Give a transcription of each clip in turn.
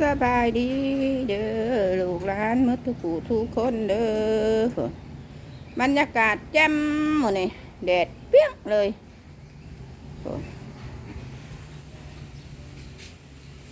สบายดีเด้อลูกหลานมือทุกผู้ทุกคนเด้อบรรยากาศแจ่มหมดนี่แดดเปี้ยงเลย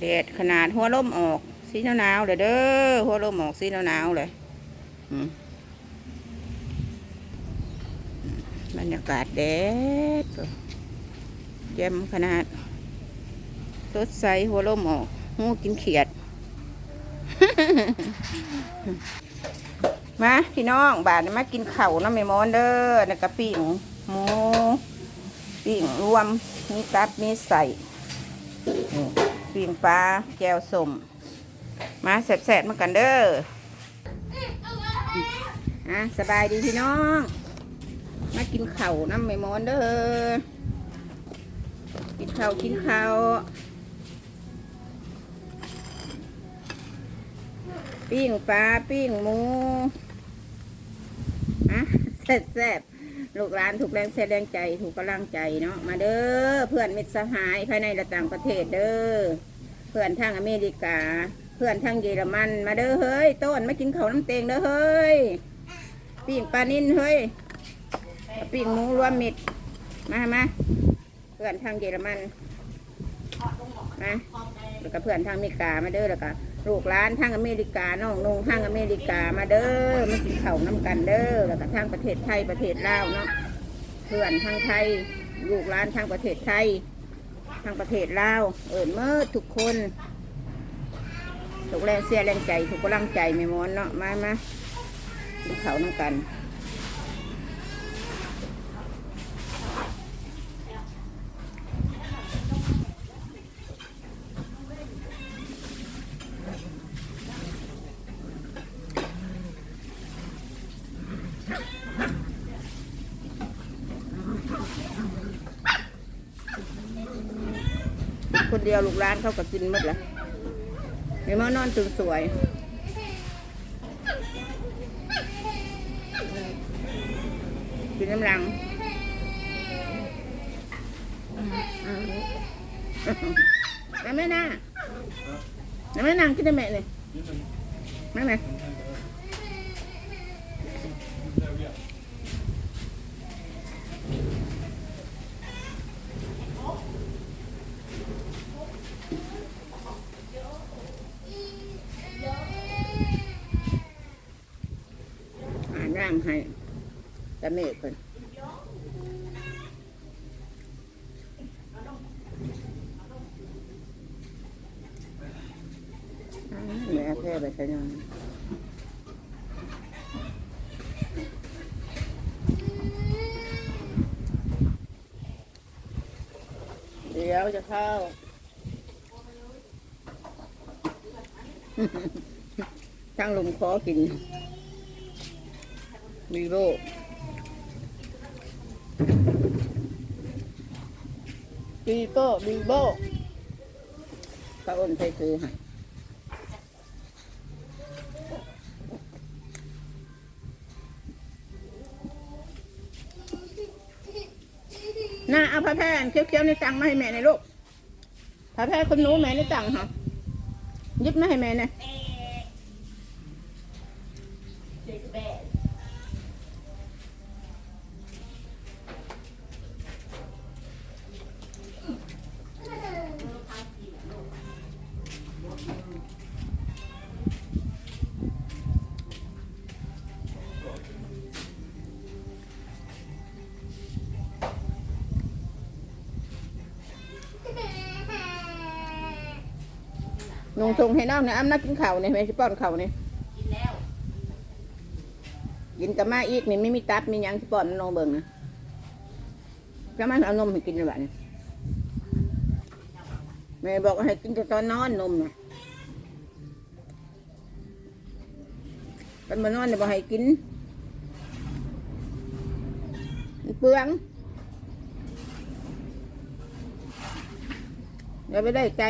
แดดขนาดหัวลมออกสีหนาวๆเลยเด้อหัวลมออกสีหนาวๆเลยบรรยากาศแดดแจ่มขนาดสดใสหัวลมออก หูกินเขียด มาพี่น้องบาดมากินเข้าน้ำไม่มอนเด้อแล้วก็ปิ้งหมูปิ้งรวมมีตับมีใส่ปิ้งปลาแก้วสมมาแสบๆมากันเด้ออะสบายดีพี่น้อง มากินเข้าน้ำไม่มอนเด้อกินเข้ากินเข้า ปิ้งปลาปิ้งหมูอะแซ่บแซ่บลูกหลานถูกแรงแสแรงใจถูกกำลังใจเนาะมาเด้อเพื่อนมิตรสหายภายในและต่างประเทศเด้อเพื่อนทางอเมริกา เพื่อนทางเยอรมัน มาเด้อเฮ้ยต้นมากินเขาน้ำเตงเด้อเฮ้ยปิ้งปลานิ่นเฮ้ยปิ้งหมูรวมมิตรมามาเพื่อนทางเยอรมันมา แล้วก็เพื่อนทางอเมริกามาเด้อแล้วก็ลูกหลานทางอเมริกาน้องนงทางอเมริกามาเด้อมากินข้าวน้ำกันเด้อแล้วก็ทางประเทศไทยประเทศลาวเนาะเพื่อนทางไทย ลูกหลานทางประเทศไทย ทางประเทศลาวเอิญเมื่อทุกคนถูกแรงเสียแรงใจถูกกำลังใจไม่มอนเนาะมามากินข้าวน้ำกัน ดียวลูกร้านเขาก็กินหมดละเดี๋ยวมานอนตื่นสวยกินน้ำลังแล้วแม่น่าแล้วแม่นางกินได้ไหมเนี่ยแม่ไหมอ่านร่าง ให้ตะเมฆคนอ่าแม่แพ้ไปใช่ยังเดี๋ยวจะเข้าทั้งลมคอกิน มีโรคปีโป้บีโบพระอ้นใช้ซื้อให้น่าเอาผ้าแพร่เคี้ยวๆในตังมาให้แม่ในลูกผ้าแพร่คนหนู้แม่ในตังค่ะยิบมาให้แม่หน่อย นงทงให้น้องเนี่ยอ้ำนักกินข้าวเนี่ยแม่สิป้อนข้าวเนี่ยกินแล้วกินกับมาอีกนี่ไม่มีตับมีหยังสิป้อนน้องเบิ่งนะก็มันเอานมให้กินเลยบ้านี่แม่บอกว่าให้กินแต่ตอนนอนนมนะตอนมานอนเนี่ยบอกให้กินมันเปลืองเดี๋ยวไปได้ใจ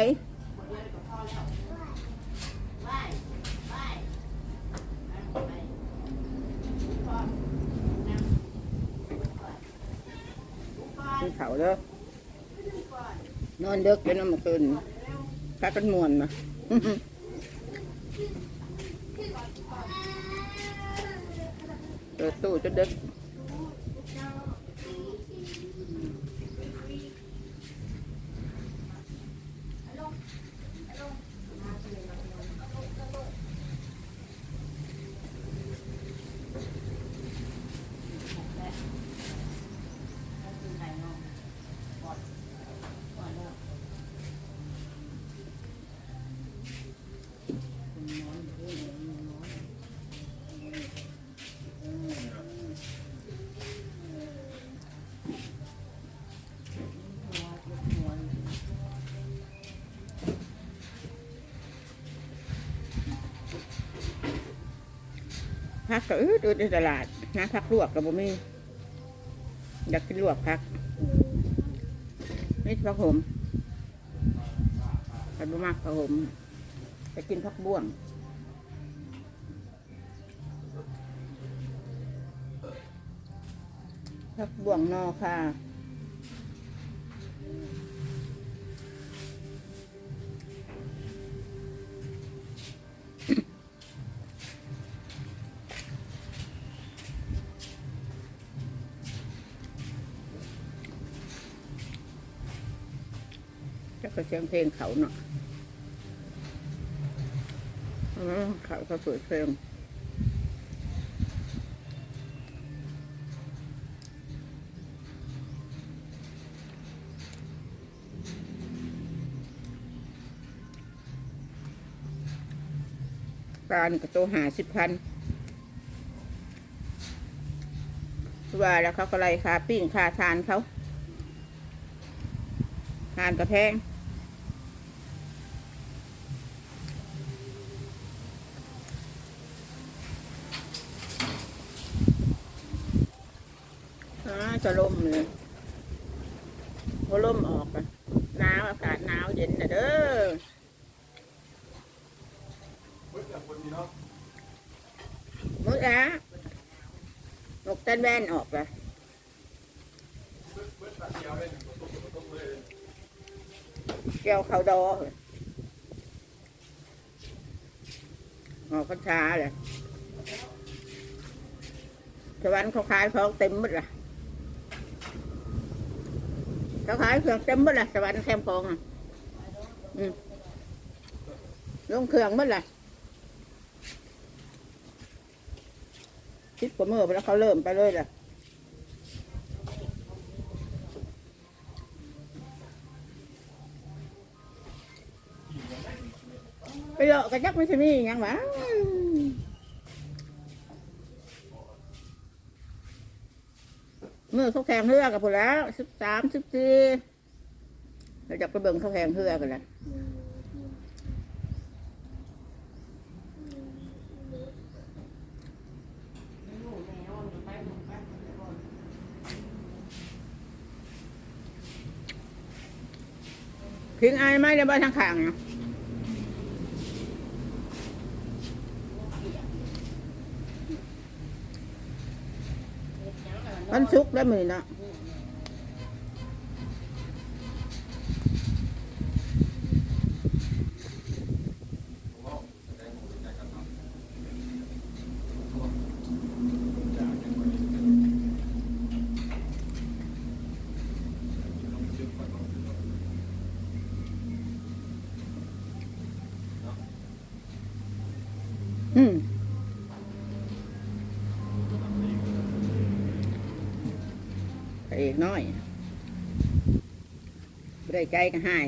เขาเด้อนอนเด็กจนเมื่อคืนพากันมวนนะเปิตู้จะเด็ก พักก็อืดอืดในตลาดนะพักลวกกับบ่มีอยากกินลวกพักนี่พักผมพักบ่มากพักผมจะกินพักบ้วงพักบ้วงนอค่ะ ยงเพลงเขาเนาะอืมเขาก็เปิดเพลงปลานี่ก็โตหาสิบพันว่าแล้วเขาก็ไล่คาปิ้งคาทานเขา ทานกระแพง จะล่มเลยพอล่มออกอะหนาวอากาศหนาวเย็นนะเด้อมื้อละนกเต้นแว่นออกละแก้วเขาดอเลยออกพรรษาเลยสวรรค์เขาขายของเต็มหมดละ เขาขายเครื่องเต็มหมดละสวรรค์แคมป์ของอะลงเครื่องหมดละคิดกว่าเมื่อไปแล้วเขาเริ่มไปเลยล่ะไปเลาะกระจักไม่ใช่มีหยังหวะ เมื่อเขาแข่งเรือกับพวกแล้วสิบสามสิบสี่เราจะไปเบิ่งเขาแข่งเรือกันแล้วพิงไอายไหมเดี๋ยวบ้านทางข้างเนาะ สุกแล้วมือเนาะ น้อยได้ใจก็ให้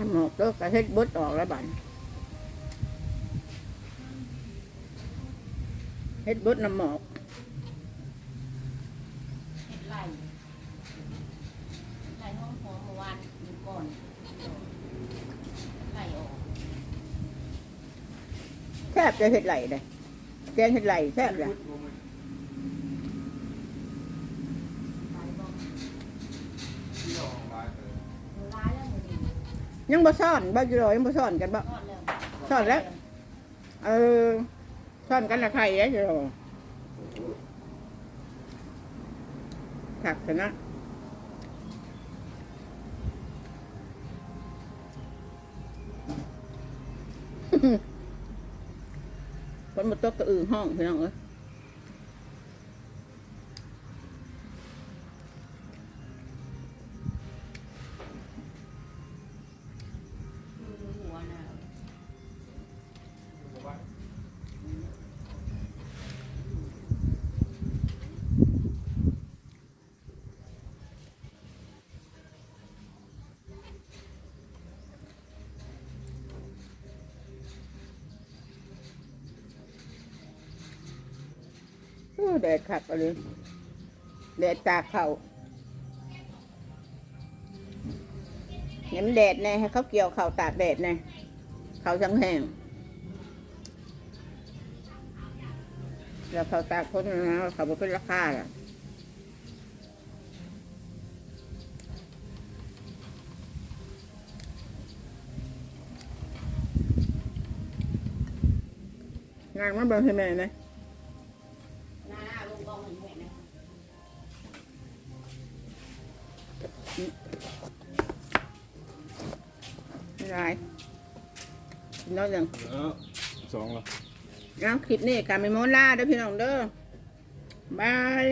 ขันออกเด้อกระเฮ็บดออกแล้วบันเฮ็ดบดน้ำหมอกเฮ็ดไหลไหลห้องหอมเมื่อวานอยู่ก่อนไหลออกแทบจะเห็ดไหลเลยแกงเห็ดไหลแทบเลย ยังบ่ซ่อนบ่อยู่รอยังบ่ซ่อนกันบ่ทอดแล้อดแล้วเออซ่อนกันละใครแล้วอยู่รอถักชนะคนมาตกกระอือห้องพี่น้องเอ้ย แดดขัดอะไรแดดตากเขาเนี่ยมันแดดแน่ให้เขาเกี่ยวเขาตากแดดแน่เขาจังแห้งแล้วเขาตากคนนะเขาบอกเป็นราคาล่ะงานมันเบิ่งให้แม่นะ ไม่ได้น้อยหนึ่งเออสองแล้ว เอาคลิปนี้การไปโมล่าเด้อพี่น้องเด้อบาย